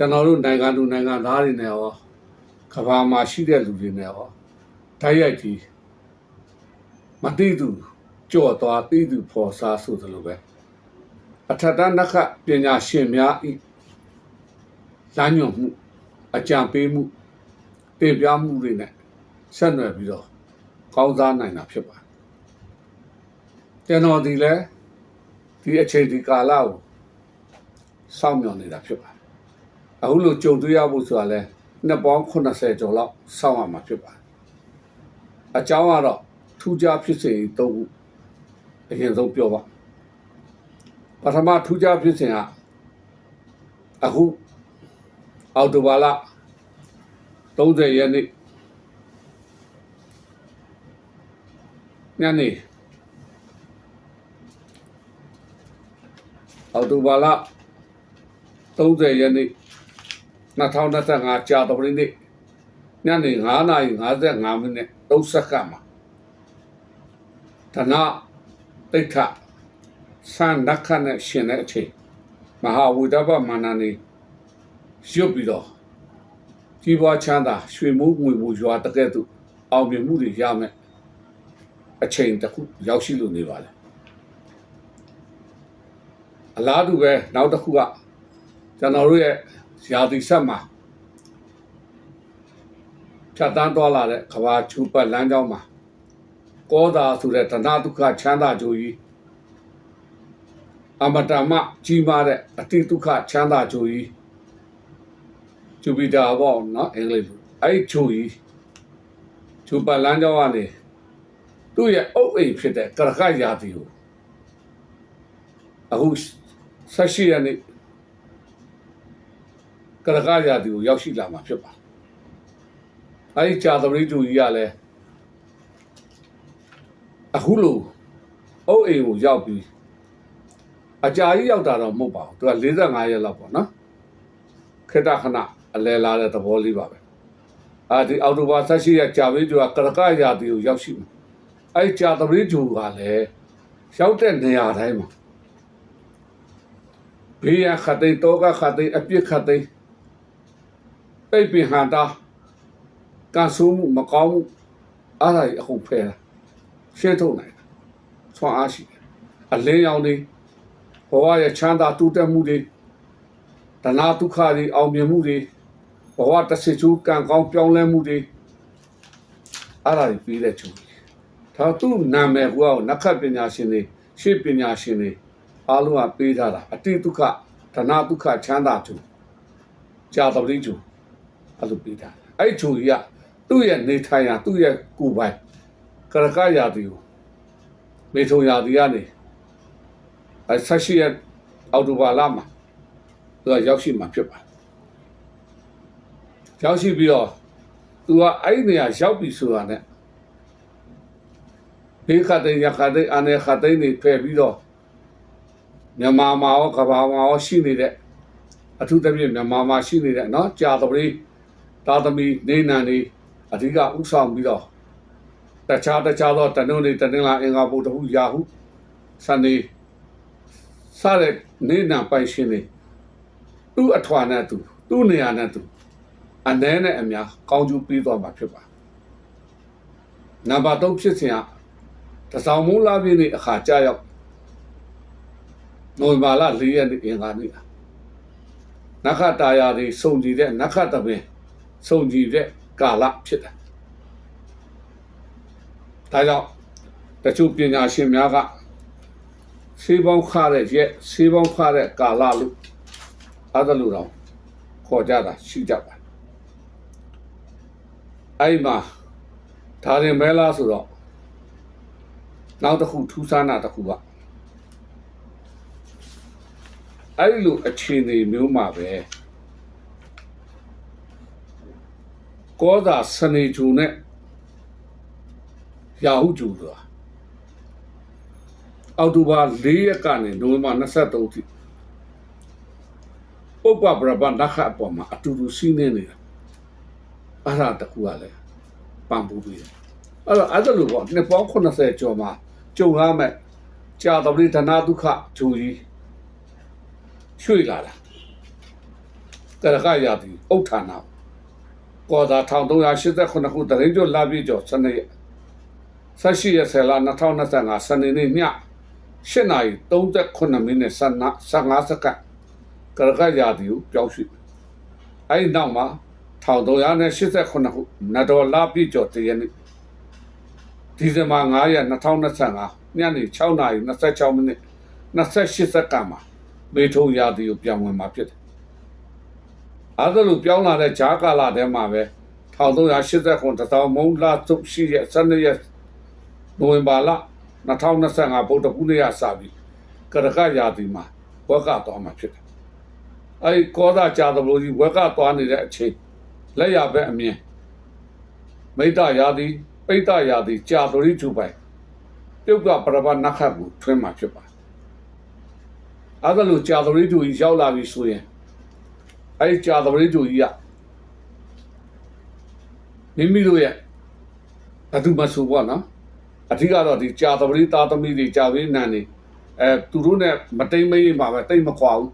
ကျွန်တော်တို့နိုင်ငံသူနိုင်ငံသားတွေနဲ့ရောကဘာမှာရှိတဲ့လူတွေနဲ့ရောတိုက်ရိုက်ကြီးမတိသူကြော့သွားတိသူဖော်စားဆိုသလိုပဲအထက်တန်းနက္ခပညာရှင်များဤလမ်းညွှန်မှုအကြံပေးမှုတင်ပြမှုတွေနဲ့ဆက်နွယ်ပြီးတော့ကောင်းစားနိုင်တာဖြစ်ပါတယ်ကျွန်တော်ဒီလဲဒီအချိန်ဒီကာလကိုစောင့်မျှော်နေတာဖြစ်ပါတယ် အခုလိုကြုံတွေ့ရဖို့ဆိုတာလဲနှစ်ပေါင်း80ကျော်လောက်စောင့်ရမှာဖြစ်ပါတယ်အကြောင်းကတော့ထူးခြားဖြစ်စေသုံးခုအရင်ဆုံးပြောပါပထမထူးခြားဖြစ်စဉ်ကအခုအော်တိုဘာလ30ရက်နေ့ညနေအော်တိုဘာလ30ရက်နေ့ 2025ကြာသပတေးနေ့ညနေ9:55မိနစ်3စက္ကန့်မှာဓနတိတ်ခဆန်နက္ခနဲ့ရှင်တဲ့အချိန်မဟာဝိဒဘမာနနေရွတ်ပြီးတော့ကြီးပွားချမ်းသာရွှေမိုးငွေမိုးရွာတကဲ့သို့အောင်မြင်မှုတွေရမယ်အချိန်တစ်ခုရောက်ရှိလို့နေပါလေအလားတူပဲနောက်တစ်ခုကကျွန်တော်တို့ရဲ့ ရာသီဆက်မှာဖြတ်တန်းသွားလာတဲ့ကဘာချူပတ်လမ်းကြောင်းမှာကောသာဆိုတဲ့ဓနဒုက္ခချမ်းသာကြိုးကြီးအမတမကြီးမားတဲ့အတိဒုက္ခချမ်းသာကြိုးကြီးဂျူပီတာပေါ့နော်အင်္ဂလိပ်လိုအဲ့ဒီကြိုးကြီးချူပတ်လမ်းကြောင်းကနေသူ့ရဲ့အုတ်အိမ်ဖြစ်တဲ့ကရခရာသီကိုအခုဆက်ရှိရနေ ကရခရာသီကိုရောက်ရှိလာမှာဖြစ်ပါအဲ့ဒီကြာသမီးတူကြီးကလည်းအခုလိုအုတ်အိမ်ကိုရောက်ပြီးအကြာကြီးရောက်တာတော့မဟုတ်ပါဘူးသူက45ရက်လောက်ပေါ့နော်ခေတ္တခဏအလဲလာတဲ့သဘောလေးပါပဲအာဒီအော်တိုဘာဆက်ရှိရကြာပြီးသူကကရကရာတီကိုရောက်ရှိမှာအဲ့ကြာသမီးတူကလည်းရောက်တဲ့နေရာတိုင်းမှာဘေးရခတ်သိမ်းတောကခတ်သိမ်းအပြစ်ခတ်သိမ်း ပိတ်ပင်ဟန်တာကန်ဆိုးမှုမကောင်းမှုအားရအခုဖဲတာရှင်းထုတ်နိုင်တာဆွမ်းအားရှိတယ်အလင်းရောင်တွေဘဝရဲ့ချမ်းသာတိုးတက်မှုတွေတဏှာဒုက္ခတွေအောင်မြင်မှုတွေဘဝတစ်စစ်ချိုးကံကောင်းပြောင်းလဲမှုတွေအားရပြီးတဲ့ချုံဒါသူ့နာမည်ကနက္ခပညာရှင်တွေရှေ့ပညာရှင်တွေအားလုံးကပေးထားတာအတိဒုက္ခတဏှာဒုက္ခချမ်းသာချုံကြာတပတိချုံ အဲ့လိုပေးထားအဲ့ချုံကြီးကသူ့ရဲ့နေထိုင်ရာသူ့ရဲ့ကိုယ်ပိုင်ကရကရာတီကိုမေထုံရာတီကနေအဲဆက်ရှိရဲ့အော်တိုဘာလမှာသူကရောက်ရှိမှာဖြစ်ပါရောက်ရှိပြီးတော့သူကအဲ့ဒီနေရာရောက်ပြီဆိုတာနဲ့ဘေးခတ်တဲ့ရခတ်တဲ့အနေခတ်တဲ့နေဖယ်ပြီးတော့မြန်မာမှာရောကဘာမှာရောရှိနေတဲ့အထူးသဖြင့်မြန်မာမှာရှိနေတဲ့เนาะကြာတပတိ သာသမီနေနံနေအဓိကဥဆောင်ပြီးတော့တခြားတခြားသောတနုံနေတနင်္လာအင်္ဂါဘုဒ္ဓဟုယာဟုစနေစတဲ့နေနံပိုင်ရှင်တွေသူ့အထွာနဲ့သူသူ့နေရာနဲ့သူအနှဲနဲ့အများကောင်းကျိုးပေးသွားမှာဖြစ်ပါနံပါတ်3ဖြစ်စဉ်ကတဆောင်မူလာပြည့်နေ့အခါကြာရောက်နိုဝင်ဘာလ4ရက်နေ့အင်္ဂါနေ့နခတာယာတွေစုံကြည်တဲ့နခတပင် စုံကြည်တဲ့ကာလဖြစ်တယ်ဒါကြောင့်တချို့ပညာရှင်များကဆေးပေါင်းခတဲ့ရက်ဆေးပေါင်းခတဲ့ကာလလို့အဲ့ဒါလို့တော့ခေါ်ကြတာရှိကြပါအဲ့မှာဒါရင်မဲလားဆိုတော့နောက်တစ်ခုထူးဆန်းတာတစ်ခုကအဲ့လိုအခြေအနေမျိုးမှာပဲ ကောသာစနေဂျူနဲ့ရာဟုဂျူဆိုတာအောက်တိုဘာ၄ရက်ကနေနိုဝင်ဘာ23ထိပုပ္ပပရပနခအပေါ်မှာအတူတူစီးနေနေတာအဲ့ဒါတခုကလည်းပံပူးပြီးတယ်အဲ့တော့အဲ့ဒါလိုပေါ့နှစ်ပေါင်း80ကျော်မှာကြုံရမယ်ကြာတော်လေးဓနာဒုက္ခဂျူကြီးရွှေ့လာတာကရကရာတီဥဋ္ဌာဏ ကောသာ1389ခုတရင်ကျော်လာပြည့်ကျော်စနေဆက်ရှိရဆယ်လ2025စနေနေ့ည8နာရီ38မိနစ်15စက္ကန့်ကရကရာတီကိုပြောင်းရွှေ့အဲဒီနောက်မှာ1389ခုနတ်တော်လာပြည့်ကျော်တရနေ့ဒီဇင်ဘာ9ရက်2025ညနေ6နာရီ26 မိနစ်28စက္ကန့်မှာမေထုံရာတီကိုပြောင်းဝင်มาဖြစ်တယ်။အဲဒါလိုပြောင်းလာတဲ့ဂျာကာလာထဲမှာပဲ1380ခုတသောင်းမုံလာသုတ်ရှိရဲ့12ရက်နိုဝင်ဘာလ2025ဗုဒ္ဓဘုနေ့ရစပြီးကရကရာတီမှာဝက်ကသွားမှာဖြစ်တယ်။အဲဒီကောသာကြာသလိုကြီးဝက်ကသွားနေတဲ့အချိန်လက်ရဘက်အမြင်မိတ္တရာတီပိဋ္ဌရာတီကြာသလိုကြီးထူပိုင်ပြုတ်ကပရပနခတ်ကိုထွင်းမှာဖြစ်ပါတယ်။အဲဒါလိုကြာသလိုကြီးထူရောက်လာပြီဆိုရင် အဲဒီကြာသလိုကြီးထူကြီးကမိမိတို့ရဲ့ဘသူမဆိုပေါ့နော်အထူးကတော့ဒီကြာသပတိသားသမီးတွေကြာပေးနန်နေအဲသူတို့နဲ့မတိမ်မရေးမှာပဲတိတ်မခွာဘူး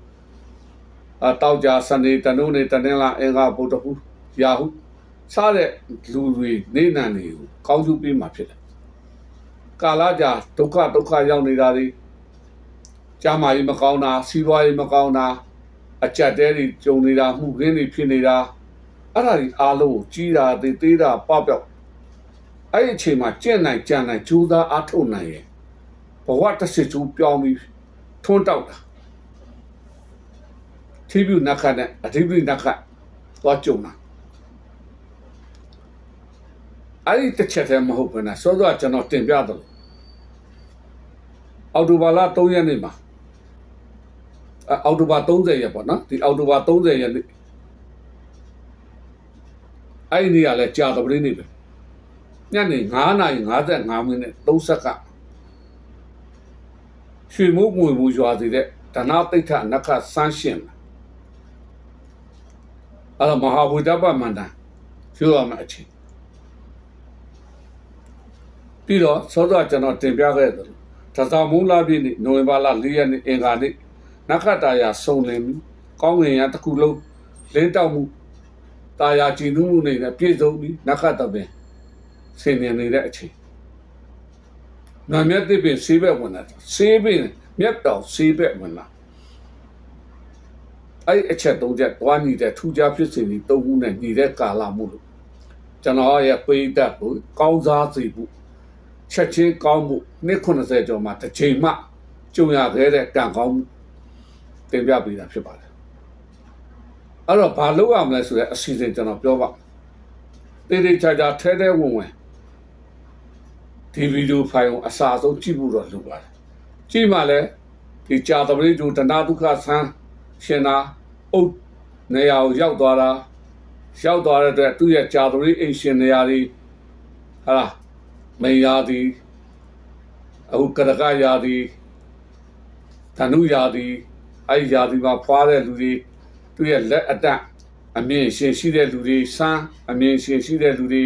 အတောက်ကြစနေတနုံးနေတနင်္လာအင်္ဂါဗုဒ္ဓဟူရာဟုစားတဲ့လူတွေနေနန်တွေကိုကောင်းကျိုးပေးမှာဖြစ်တယ်ကာလကြာဒုက္ခဒုက္ခရောက်နေတာတွေကြာမာကြီးမကောင်းတာစီးပွားရေးမကောင်းတာ အကြက်တဲတွေကြုံနေတာမှုခင်းတွေဖြစ်နေတာအဲ့ဒါဒီအားလုံးကိုကြီးတာသေးသေးတာပပျောက်အဲ့ဒီအချိန်မှာကြင့်နိုင်ကြံနိုင်ကြိုးစားအားထုတ်နိုင်ရဲ့ဘဝတစ်စစ်ကျူးပြောင်းပြီးထွန်းတောက်တာထိပြုနက္ခတ်နဲ့အဓိပ္ပာယ်နက္ခတ်သွားကြုံတာအဲ့ဒီတစ်ချက်တည်းမဟုတ်ဘူးနော်စောစောကျွန်တော်တင်ပြတယ်အော်တိုဘာလ3ရက်နေ့မှာ အော်တိုဘာ30ရက်ပေါ့နော်ဒီအော်တိုဘာ30ရက်နေ့အဲ့ဒီနေ့ကလည်းကြာတပင်းနေ့ပဲညနေ9နာရီ55မိနစ်30စက္ကန့်ရွှေမိုးငွေမိုးရွာစီတဲ့ဒနာတိဋ္ဌနခဆန်းရှင်အဲ့ဒါမဟာဗုဒ္ဓပမန္တန်ပြောရမယ့်အချိန်ပြီးတော့စောစောကျွန်တော်တင်ပြခဲ့တယ်တသမူလာပြည့်နေ့နိုဝင်ဘာလ4ရက်နေ့အင်္ဂါနေ့ နခတာယာစုံလင်ပြီးကောင်းငင်ရတစ်ခုလုံးလင်းတောက်မှုတာယာကြည်နူးမှုနဲ့ပြည့်စုံပြီးနခတပင်ဆင်နေနေတဲ့အချိန်နာမြတ်တိပင်ဆေးဘက်ဝင်လာဆေးပင်မြတ်တော်ဆေးဘက်ဝင်လာအဲ့အချက်သုံးချက်တွားနေတဲ့ထူးခြားဖြစ်စဉ်ဒီသုံးခုနဲ့ညီတဲ့ကာလမှုလို့ကျွန်တော်ရဲ့ပိဋကတ်ကိုကောင်းစားစေဖို့ချက်ချင်းကောင်းမှုနှစ်90ကျော်မှတစ်ချိန်မှကြုံရခဲ့တဲ့ကံကောင်းမှု တင်ပြပေးတာဖြစ်ပါတယ်အဲ့တော့ဘာလုပ်ရမလဲဆိုတဲ့အစီအစဉ်ကျွန်တော်ပြောပါတေးသေးချာချာထဲထဲဝင်ဝင်ဒီဗီဒီယိုဖိုင်ကိုအစာဆုံးကြည့်ဖို့တော့လိုပါတယ်ကြည့်မှလည်းဒီကြာတပရိဒုတဏဒုက္ခဆန်းရှင်သာအုတ်နေရာကိုရောက်သွားတာရောက်သွားတဲ့အတွက်သူ့ရဲ့ကြာတပရိအိမ်ရှင်နေရာတွေဟာလားမေယာဒီအခုကရကယာဒီဓနုယာဒီ အဲ့ဒီယာဒီမှာဖွာတဲ့လူတွေသူ့ရဲ့လက်အတန့်အမြင့်ရှင်ရှိတဲ့လူတွေစမ်းအမြင့်ရှင်ရှိတဲ့လူတွေ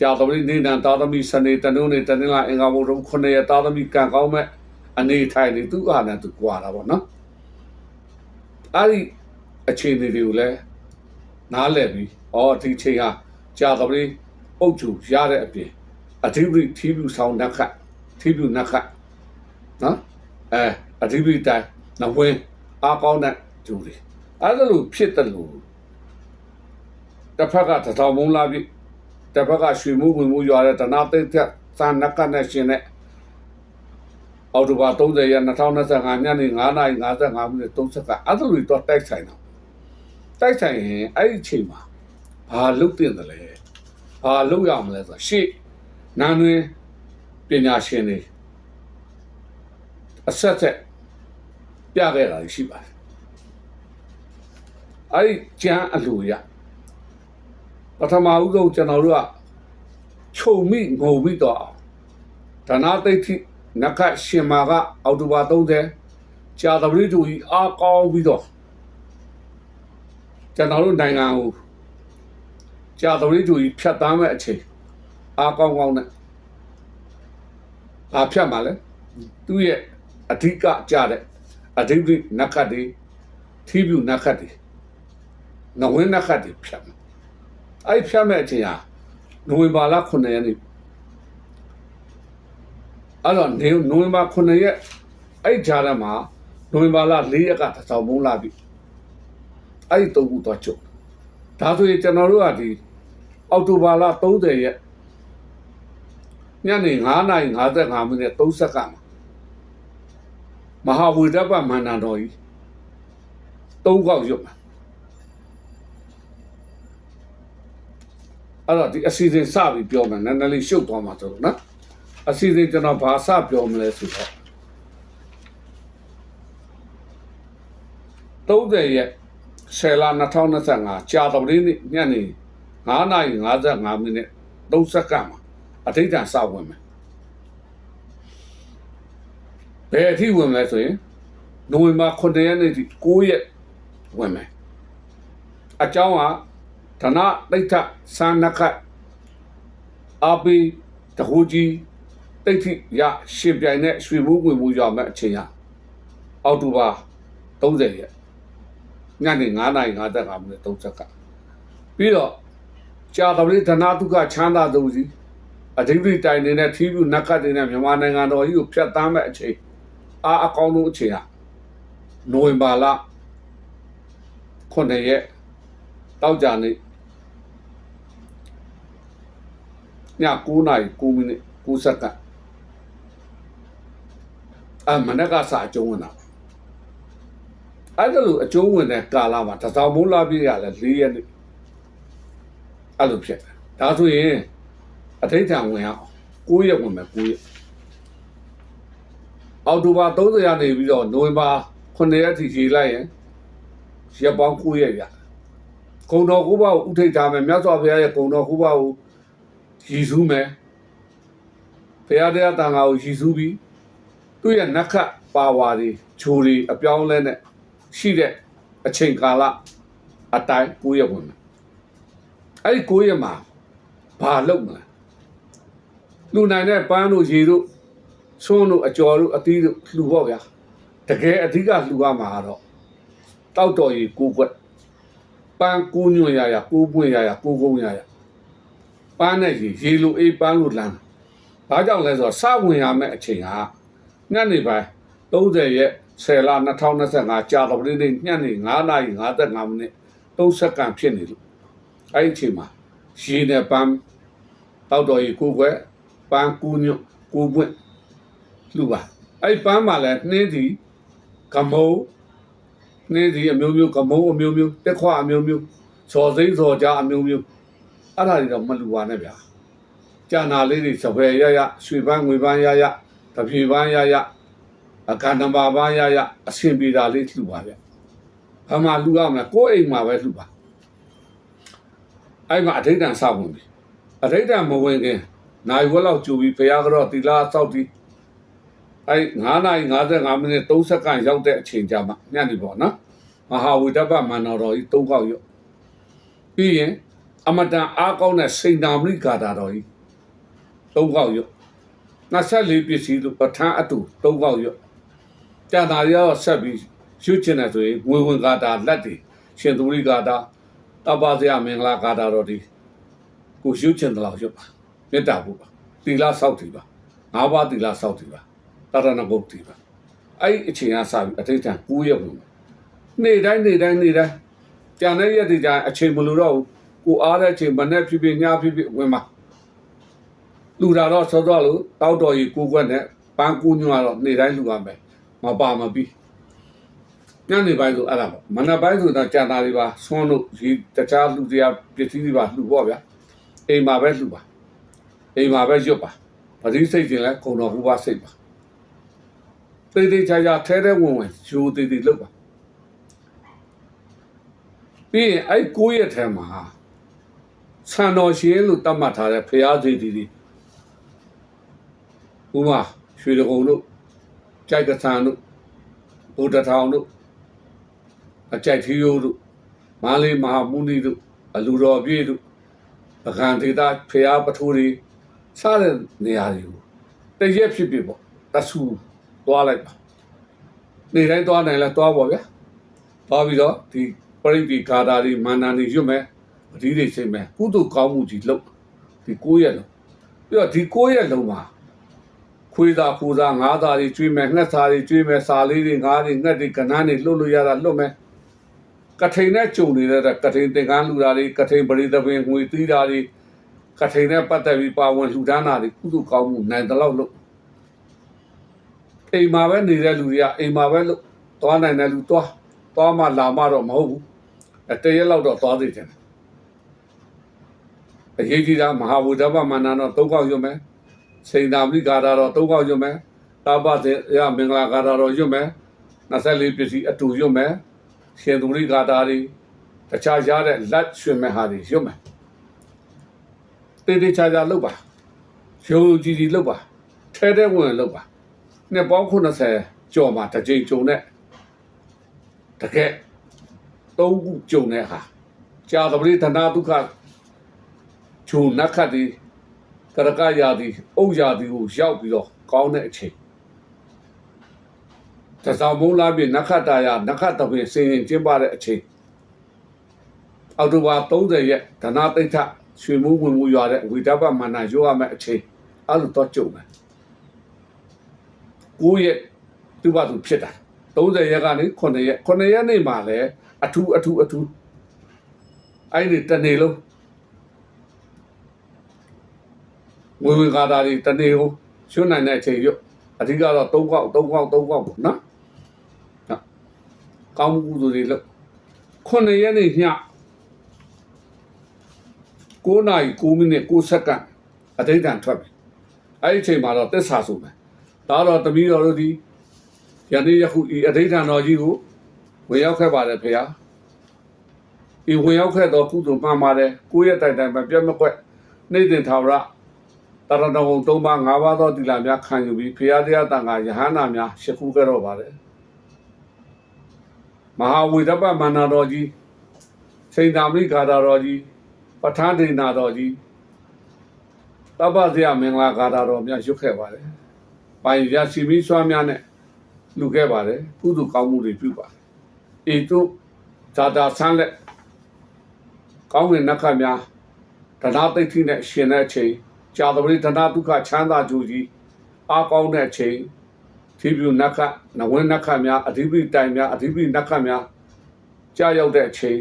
ကြာတော်လေးနေနံသာသမီစနေတနုံးနေတနင်္လာအင်္ဂါဘုံတို့ခုနှစ်ရက်သာသမီကံကောင်းမဲ့အနေထိုင်နေသူ့အားနဲ့သူကြွာတာပေါ့နော်အဲ့ဒီအခြေအနေတွေကိုလည်းနားလည်ပြီးဩဒီချိန်ဟာကြာတော်လေးအုတ်ချူရတဲ့အပြင်အဓိပ္ပာယ်ထီးပြူဆောင်နှက်ခတ်ထီးပြူနှက်ခတ်နော်အဲအဓိပ္ပာယ်တိုင်း နဝင်းအားကောင်းတဲ့ဂျူတွေအဲ့ဒါလိုဖြစ်တယ်လို့တစ်ဖက်ကတထောင်မုံလာပြီတစ်ဖက်ကရွှေမှုဝင်မှုရွာတဲ့တနာသိတဲ့သာနကနဲ့ရှင်တဲ့အော်တိုဘာ30ရက်2025ညနေ9:55မိနစ်30စက္ကန့်အဲ့ဒါလိုတော့တိုက်ဆိုင်တော့တိုက်ဆိုင်ရင်အဲ့ဒီအချိန်မှာဘာလုပ်တင်တယ်လဲဘာလုပ်ရမလဲဆိုရှေ့နာတွင်ပညာရှင်တွေအဆက်ဆက် ပြခဲ့တာရှိပါတယ်အဲ့ဒီကျမ်းအလိုရပထမဦးဆုံးကျွန်တော်တို့ကခြုံမိငုံမိတော့ဒါနာသိတိနခရှင်မာကအော်တိုဘာ30ကြာသပတိတို့ကြီးအားကောင်းပြီးတော့ကျွန်တော်တို့နိုင်ငံကိုကြာသပတိတို့ကြီးဖြတ်သားမဲ့အချိန်အားကောင်းကောင်းနဲ့ဘာဖြတ်မှာလဲသူ့ရဲ့အဓိကကြတဲ့ အဓိပ္ပာယ်နက္ခတ်တွေထီးပြူနက္ခတ်တွေနဝင်းနက်ခတ်တွေဖြတ်မယ်အဲ့ဖြတ်မဲ့အချိန်ဟာနိုဝင်ဘာလ9ရက်နေ့အဲ့တော့နေနိုဝင်ဘာ9ရက်အဲ့ဂျာရမှာနိုဝင်ဘာလ4ရက်ကတစောင်းမုန်းလာပြီအဲ့ဒီတုံးခုတော့ချုပ်ဒါဆိုရင်ကျွန်တော်တို့ကဒီအောက်တိုဘာလ30ရက်ညနေ9:55မိနစ်30စက္ကန့် မှာမဟာဝိဒပ္ပမန္တန်တော်ကြီးသုံးခေါက်ရွတ်မှာအဲ့တော့ဒီအစီအစဉ်စပြီးပြောမယ်နည်းနည်းလေးရှုပ်သွားမှာဆိုတော့နော်အစီအစဉ်ကျွန်တော်ဘာစပြောမလဲဆိုတော့30ရက်10လ2025ကြာတော်လေးနေ့ညနေ9:55မိနစ်30စက္ကန့်မှာအထိတ်တန်စဝင်မယ် ဘယ်အထိဝင်မလဲဆိုရင်နိုဝင်ဘာ9ရက်နေ့ဒီ9ရက်ဝင်မယ်အကြောင်းကဓနတိဋ္ဌသန္နခတ်အပိတဟူကြီးတိဋ္ဌိရရှင်ပြိုင်နဲ့ရွှေဘူးဝင်မှုရောက်မဲ့အချိန်ရအောက်တိုဘာ30ရက်ညနေ9:55မိနစ်30စက္ကန့်ပြီးတော့ကြာတော်လေးဓနတုကချမ်းသာသူကြီးအဓိပ္ပာယ်တိုင်နေတဲ့သီးပြနက္ခတ်တွေနဲ့မြန်မာနိုင်ငံတော်ကြီးကိုဖျက်ဆီးမဲ့အချိန် အားအကောင်းဆုံးအချိန်ဟာနိုဝင်ဘာလ9ရက်တောက်ကြနေ့ည9နာရီ9မိနစ်9စက္ကန့်အမနက်ကစအကျုံးဝင်တာအဲ့ဒါလိုအကျုံးဝင်တဲ့ကာလမှာတစောင်းမိုးလာပြည့်ရလဲ၄ရက်နေ့အဲ့လိုဖြစ်တယ်ဒါဆိုရင်အထိတ်တံဝင်အောင်9ရက်ဝင်မယ်9ရက် အောက်တိုဘာ30ရက်နေပြီးတော့နိုဝင်ဘာ9ရက်ထိခြေလိုက်ရင်ရက်ပေါင်း9ရက်ရဂုံတော်ကုဘကိုဥထိတ်ထားမယ်မြတ်စွာဘုရားရဲ့ဂုံတော်ကုဘကိုရည်စူးမယ်ဘုရားတရားတန်ခါကိုရည်စူးပြီးသူ့ရဲ့နက္ခတ်ပါဝါတွေဂျိုတွေအပြောင်းလဲနဲ့ရှိတဲ့အချိန်ကာလအတိုင်း9ရက်ဝင်မယ်အဲ့ဒီ9ရက်မှာဘာလုပ်မလဲလူနိုင်တဲ့ပန်းတို့ရေတို့ ဆွန်းတို့အကျော်တို့အသီးတို့လှူပေါ့ဗျာတကယ်အဓိကလှူရမှာကတော့တောက်တော်ရီကိုကွက်ပန်းကူးညွန့်ရရကိုးပွင့်ရရကိုးကုန်းရရပန်းနဲ့ရေရေလိုအေးပန်းလိုလမ်းဘာကြောင့်လဲဆိုတော့စဝင်ရမယ့်အချိန်ဟာညနေပိုင်း30ရက်10လ2025ကြာတော်ပြည်နေ့ညနေ9:55မိနစ်3စက္ကန့်ဖြစ်နေလို့အဲ့ဒီအချိန်မှာရေနဲ့ပန်းတောက်တော်ရီကိုးကွက်ပန်းကူးညွန့်ကိုးပွင့် လှူပါအဲ့ပန်းမှာလည်းနှင်းသည်ကမုံနှင်းသည်အမျိုးမျိုးကမုံအမျိုးမျိုးတက်ခွအမျိုးမျိုးဇော်စိမ့်ဇော်ကြားအမျိုးမျိုးအဲ့ဒါတွေတော့မလှူပါနဲ့ဗျာကျန်တာလေးတွေစပယ်ရရရွှေပန်းငွေပန်းရရတပြေပန်းရရအခန္ဓမာပန်းရရအဆင်ပြေတာလေးလှူပါဗျဘာမှလှူရမလဲကိုယ်အိမ်မှာပဲလှူပါအဲ့မှာအဋိဋ္ဌံစဝင်ပြီအဋိဋ္ဌံမဝင်ခင်နိုင်ဝက်လောက်ကြူပြီးဘုရားကတော့တီလာစောက်တီ အဲ9နာရီ55မိနစ်3စက္ကန့်ရောက်တဲ့အချိန်ကြမှာညနေပေါ့နော်မဟာဝိဒပ္ပမန္တတော်ကြီး၃ခေါက်ရုပ်ပြီးရင်အမတန်အားကောင်းတဲ့စိန်နာမရိကာတာတော်ကြီး၃ခေါက်ရုပ်24ပစ္စည်းတို့ပဋ္ဌာန်းအတူ၃ခေါက်ရုပ်ကျန်တာတွေကတော့ဆက်ပြီးရှုချင်တယ်ဆိုရင်ငွေဝင်ကာတာလက်တွေရှင်သူရိကာတာတပ္ပဇယမင်္ဂလာကာတာတော်ဒီကိုရှုချင်တယ်လို့ရုပ်ပါမေတ္တာဖို့ပါသီလစောင့်တည်ပါငါးပါးသီလစောင့်တည်ပါ တရဏဂုတ်တည်ပါအဲ့ဒီအချိန်ကစပြီးအထိတ်တန်9ရက်ဝင်နေ့တိုင်းနေ့တိုင်းနေ့တိုင်းကြံတဲ့ရက်တွေကြအချိန်မလိုတော့ဘူးကိုအားတဲ့အချိန်မနဲ့ဖြစ်ဖြစ်ညဖြစ်ဖြစ်ဝင်ပါလူတာတော့စောစောလို့တောက်တော်ကြီးကိုကွက်နဲ့ပန်းကူးညွှာတော့နေ့တိုင်းလူရမယ်မပါမပြီးညနေပိုင်းဆိုအဲ့ဒါပေါ့မနက်ပိုင်းဆိုတော့ကြာတာတွေပါဆွန်းတို့ဒီတခြားလူတွေကပစ္စည်းတွေပါလှူပေါ့ဗျာအိမ်မှာပဲလှူပါအိမ်မှာပဲရွတ်ပါပတိစိတ်ကျင်လဲခုံတော်ဟူပါစိတ်ပါ တေးသေးချာချာထဲထဲဝင်ဝင်ယူသေးသေးလုပ်ပါပြီးရင်အဲ့ကိုယ့်ရဲ့ထဲမှာဆန်တော်ရှင်လို့တတ်မှတ်ထားတဲ့ဖရာသေးသေးတွေဥမာရွှေတကုံတို့ကြိုက်ကဆန်တို့ဗုဒ္ဓထောင်တို့အကြိုက်ထီယိုးတို့မာလေးမဟာမုနီတို့အလူတော်ပြည့်တို့ပကံဒေတာဖရာပထိုးတွေစားတဲ့နေရာတွေကိုတရက်ဖြစ်ဖြစ်ပေါ့တဆူ သွားလိုက်ပါနေတိုင်းသွားနိုင်လဲသွားပါဗျာသွားပြီးတော့ဒီပရိဒီကာတာတွေမာနန်တွေရွတ်မယ်ပတိတွေစိတ်မယ်ကုသိုလ်ကောင်းမှုကြီးလုပ်ဒီ9ရက်လုံးပြီးတော့ဒီ9ရက်လုံးမှာခွေးသားဖူသားငါးသားတွေကျွေးမယ်ငှက်သားတွေကျွေးမယ်စာလေးတွေငါးတွေငှက်တွေကနန်းတွေလှုပ်လို့ရတာလှုပ်မယ်ကထိန်နဲ့ကြုံနေတဲ့ကထိန်သင်္ကန်းလူတာတွေကထိန်ပရိသပင်ငွေသီးတာတွေကထိန်နဲ့ပတ်သက်ပြီးပါဝင်လှူဒါန်းတာတွေကုသိုလ်ကောင်းမှုနိုင်တဲ့လောက်လုပ် အိမ်မှာပဲနေတဲ့လူတွေကအိမ်မှာပဲလို့သွားနိုင်တဲ့လူသွားသွားမှလာမှတော့မဟုတ်ဘူးအတရက်လောက်တော့သွားသေးတယ်အရေးကြီးတာမဟာဝုဒ္ဓဘမန္တန်တော့၃ခေါက်ရွတ်မယ်စိန်သာမဏိကာတာတော့၃ခေါက်ရွတ်မယ်တာပသေရမင်္ဂလာကာတာတော့ရွတ်မယ်24ပစ္စည်းအတူရွတ်မယ်ရှင်သူရိကာတာတွေတခြားရတဲ့လက်ရွှင်မဲ့ဟာတွေရွတ်မယ်တေးသေးချာချာလုပ်ပါရုံကြည်ကြည်လုပ်ပါထဲထဲဝင်လုပ်ပါ နှစ်ပေါင်း80ကျော်မှာတစ်ကြိမ်ကြုံတဲ့တကယ်သုံးခုကြုံတဲ့ဟာကြာသပတိသနာဒုက္ခဂျုံနက္ခတ်ဒီကရကရာဒီအုတ်ရာဒီကိုရောက်ပြီးတော့ကောင်းတဲ့အချိန်တစောင်းမုံလာပြနက္ခတရာနက္ခတပင်စင်ရင်ကျင်းပတဲ့အချိန်အောက်တိုဘာ30ရက်ဓနာတိဋ္ဌရွှေမိုးဝင်မှုရွာတဲ့ဝိဒပမန္နရောရမယ့်အချိန်အဲ့လိုတော့ကြုံတယ် 9ရက်သူ့ဘာသူဖြစ်တာ30ရက်ကနေ9ရက်9ရက်နေ့မှာလည်းအထူးအထူးအထူးအဲ့ဒီတနေ့လုံးဝေဝေကာတာတွေတနေ့ကိုရွှွနိုင်တဲ့အချိန်ရွတ်အဓိကတော့3កောက်3កောက်3កောက်ပေါ့နော်ဟုတ်ကောင်းမှုကုသိုလ်တွေလို့9ရက်နေ့ည9နာရီ9မိနစ်9စက္ကန့်အတိတ်တန်ထွက်ပြီအဲ့ဒီအချိန်မှာတော့တက်ဆာဆိုမယ် ဒါတော့တမီးတော်တို့ဒီယနေ့ယခုဤအတိတ်တန်တော်ကြီးကိုဝင်ရောက်ခဲ့ပါတယ်ဖေဟာဤဝင်ရောက်ခဲ့တော့ကုသိုလ်မှန်ပါတယ်ကိုယ့်ရဲ့တိုင်တိုင်မပြတ်မကွက်နေ့တင်ထာဝရတရဏဂုံ၃ပါး၅ပါးသောတိလာများခံယူပြီးဖေဟာတရားတန်ခါယဟန္တာများရှ िख ူးခဲ့တော့ပါတယ်မဟာဝိဒပမန္နာတော်ကြီးစိန်သာမိဂါတာတော်ကြီးပဋ္ဌာန်းဒိဏတော်ကြီးတပ္ပဇယမင်္ဂလာဂါတာတော်များရွတ်ခဲ့ပါတယ်။ ပိုင်ရရှိပြီးစွာများနဲ့လူခဲ့ပါတယ်ကုသိုလ်ကောင်းမှုတွေပြုပါတယ်။ဤသို့ဇာတာဆန်းလက်ကောင်းဝင်နှက်ခတ်များတဏှာသိဋ္ဌိနဲ့ရှင်တဲ့အချိန်ကြာသပတိတဏှာဒုက္ခချမ်းသာကြူကြီးအားကောင်းတဲ့အချိန်သီပြူနှက်ခတ်နဝင်းနှက်ခတ်များအဓိပတိတိုင်များအဓိပတိနှက်ခတ်များကြာရောက်တဲ့အချိန်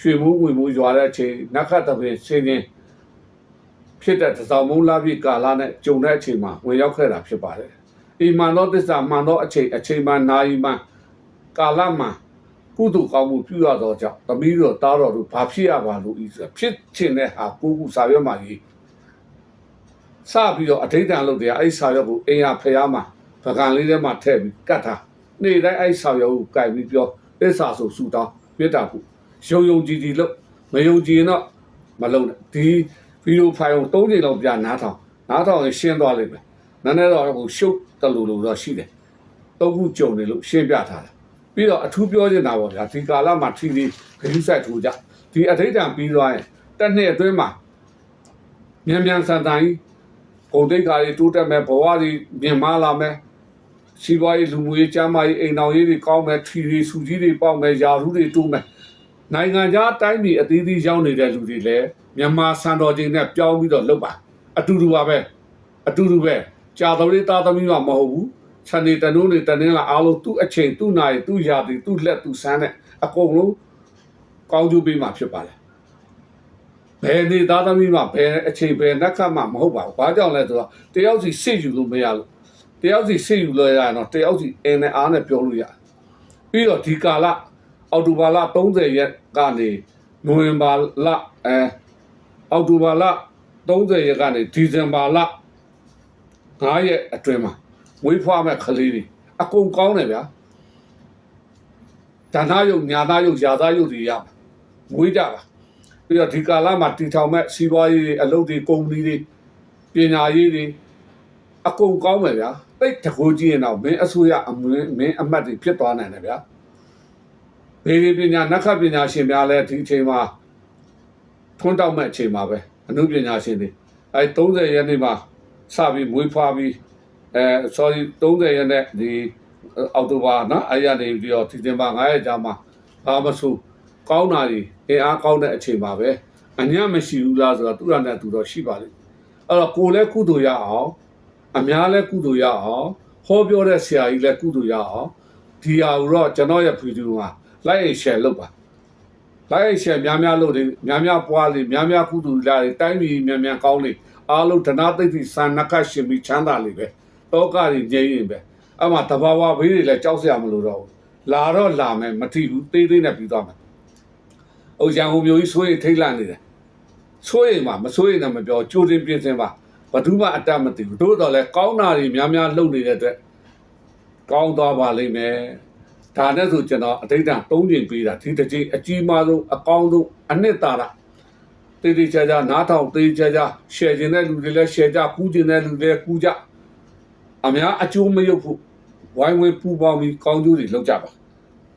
ရွှေမိုးဝင်မိုးရွာတဲ့အချိန်နက်ခတ်တပင်ဆင်းခြင်း ဖြစ်တဲ့သစောင်းမုံလာပြီကာလနဲ့ကြုံတဲ့အချိန်မှာဝင်ရောက်ခဲ့တာဖြစ်ပါတယ်။ဤမှန်သောသစ္စာမှန်သောအချိန်အချိန်မှနာယီမှကာလမှကုသိုလ်ကောင်းမှုပြုရသောကြောင့်သမီးတို့တားတော်တို့ဘာဖြစ်ရပါလို့ဤဆိုဖြစ်ခြင်းတဲ့ဟာကိုခုစာရွက်မှာရေးစပြီးတော့အဋိဌာန်လုပ်တယ်အဲ့ဒီစာရွက်ကိုအင်ရဖျားမှာပကံလေးထဲမှာထည့်ပြီးကတ်ထားနေ့တိုင်းအဲ့ဒီစာရွက်ကိုကြိုက်ပြီးပြောသစ္စာဆိုဆူတောင်းမေတ္တာဖို့ယုံယုံကြည်ကြည်လို့မယုံကြည်ရင်တော့မလုံးနဲ့ဒီဗီ ဒီယိုဖိုင်ကို၃ချိန်လောက်ပြနားထောင်နားထောင်ရင်ရှင်းသွားလိမ့်မယ်နည်းနည်းတော့ဟိုရှုပ်တလူလူတော့ရှိတယ်သုံးခုကြုံနေလို့ရှင်းပြထားတယ်ပြီးတော့အထူးပြောချင်တာပေါ့ဗျာဒီကာလမှာထီထီဂရုစိုက်ထူကြဒီအဋိဌံပြီးသွားရင်တစ်နှစ်အတွင်းမှာမြန်မြန်ဆန်ဆန်ကြီးပုံတိတ်ကာတွေတိုးတက်မယ်ဘဝတွေမြင်မာလာမယ်စီးပွားရေးလူမှုရေးကျန်းမာရေးအိမ်တော်ရေးတွေကောင်းမယ်ထီတွေစူကြီးတွေပေါက်မယ်ယာရုတွေတိုးမယ်နိုင်ငံခြားတိုင်းပြည်အသီးသီးရောက်နေတဲ့လူတွေလည်း မြန်မာစံတော်ချိန်နဲ့ပြောင်းပြီးတော့လုပ်ပါအတူတူပါပဲအတူတူပဲကြာတော်လေးသားသမီးမှမဟုတ်ဘူးခြံနေတနိုးနေတနင်းလာအားလုံးသူ့အချိန်သူ့နိုင်သူ့ရာသီသူ့လက်သူ့ဆန်းနဲ့အကုန်လုံးကောင်းကျိုးပေးမှာဖြစ်ပါတယ်ဘယ်နေသားသမီးမှဘယ်အချိန်ဘယ်နှက်ခတ်မှမဟုတ်ပါဘူး။ဘာကြောင့်လဲဆိုတော့တယောက်စီစိတ်ယူလို့မရလို့တယောက်စီစိတ်ယူလို့ရရင်တော့တယောက်စီအင်းနဲ့အားနဲ့ပြောလို့ရတယ်။ပြီးတော့ဒီကာလအောက်တိုဘာလ30ရက်ကနေနိုဝင်ဘာလအဲ အောက်တိုဘာလ30ရက်ကနေဒီဇင်ဘာလ9ရက်အတွင်းမှာမွေးဖွားမဲ့ကလေးတွေအကုန်ကောင်းတယ်ဗျာဒါနာယုတ်ညာသားယုတ်ယာသားယုတ်တွေရမှာမွေးကြပါပြီးတော့ဒီကာလမှာတီထောင်မဲ့စီးပွားရေးတွေအလုပ်တွေကုမ္ပဏီတွေပညာရေးတွေအကုန်ကောင်းမယ်ဗျာတိတ်တကိုးကြည့်ရင်တော့မင်းအစိုးရအမင်းမင်းအမတ်တွေဖြစ်သွားနိုင်တယ်ဗျာဘေးပညာနက္ခပညာရှင်များလည်းဒီအချိန်မှာ ထွန်းတောက်မဲ့အချိန်မှာပဲအမှုပညာရှင်တွေအဲ30ရက်နေ့မှာစပြီးမွေးဖွားပြီးအဲ sorry 30ရက်နေ့ဒီအောက်တိုဘာနော်အဲရနေပြီးတော့ဒီဇင်ဘာ9ရက်ကြာမှာဘာမဆိုကောင်းတာတွေအင်အားကောင်းတဲ့အချိန်ပါပဲအညံ့မရှိဘူးလားဆိုတော့သူ့ရနဲ့သူတော့ရှိပါလိမ့်အဲ့တော့ကိုယ်လည်းကုသိုလ်ရအောင်အများလည်းကုသိုလ်ရအောင်ဟောပြောတဲ့ဆရာကြီးလည်းကုသိုလ်ရအောင်ဒီဟာကိုတော့ကျွန်တော်ရဲ့ဗီဒီယိုမှာ like and share လုပ်ပါ like and share များများလုပ်တယ်များများပွားလေများများကုသိုလ်လာတယ်တိုင်းပြည်များများကောင်းလေအားလုံးဒနာသိသိစံနကရှင်ပြီးချမ်းသာလေပဲတောကတွေငြိမ်းရင်ပဲအဲ့မှာတဘာဝဘေးတွေလည်းကြောက်စရာမလိုတော့ဘူးလာတော့လာမယ်မထိဘူးသေးသေးနဲ့ပြီးသွားမယ်အိုရန်ကုန်မျိုးကြီးဆွေးထိတ်လန့်နေတယ်ဆွေးရင်မှမဆွေးရင်လည်းမပြောကြိုတင်ပြင်ဆင်ပါဘယ်သူမှအတတ်မသိဘူးတို့တော့လဲကောင်းတာတွေများများလုပ်နေတဲ့အတွက်ကောင်းသွားပါလိမ့်မယ် ဒါနဲ့ဆိုကျွန်တော်အတိတ်က၃ချိန်ပေးတာဒီတစ်ချိန်အကြီးမားဆုံးအကောင်းဆုံးအနှစ်သာရတေးသေးချာချာနားထောင်သေးချာချာ share ခြင်းတဲ့လူတွေလည်း share ကြကူးခြင်းတဲ့လူတွေလည်းကူးကြအများအကျိုးမရုပ်ဖို့ဝိုင်းဝန်းပူပေါင်းပြီးကောင်းကျိုးတွေလုပ်ကြပါ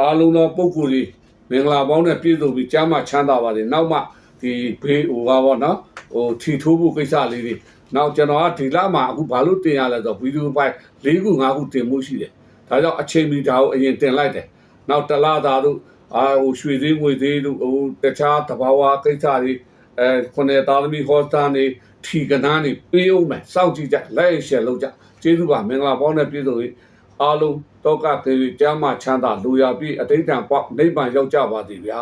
အားလုံးသောပုံကိုယ်တွေမင်္ဂလာပေါင်းနဲ့ပြည့်စုံပြီးကျမ်းမာချမ်းသာပါစေနောက်မှဒီဘေးဟိုပါပေါ့နော်ဟိုထီထိုးဖို့ကိစ္စလေးတွေနောက်ကျွန်တော်ကဒီလမှာအခုဘာလို့တင်ရလဲဆိုတော့ဗီဒီယိုပိုင်း၄ခု၅ခုတင်မှုရှိတယ် ဒါကြောင့်အချိန်မီဒါကိုအရင်တင်လိုက်တယ်နောက်တစ်လားသားတို့အာဟိုရွှေသေးငွေသေးတို့ဟိုတခြားတဘာဝကိစ္စတွေအဲခုနှစ်သားသမီးဟောစတာနေထီကနားနေပေးအောင်မယ်စောင့်ကြည့်ကြလိုက်ရှယ်လုပ်ကြကျေးဇူးပါမင်္ဂလာပေါင်းနဲ့ပြည့်စုံပြီးအားလုံးတောကသေးကျမ်းမာချမ်းသာလူရပြီးအတိတ်တံပေါ့နိဗ္ဗာန်ရောက်ကြပါသည်ဗျာ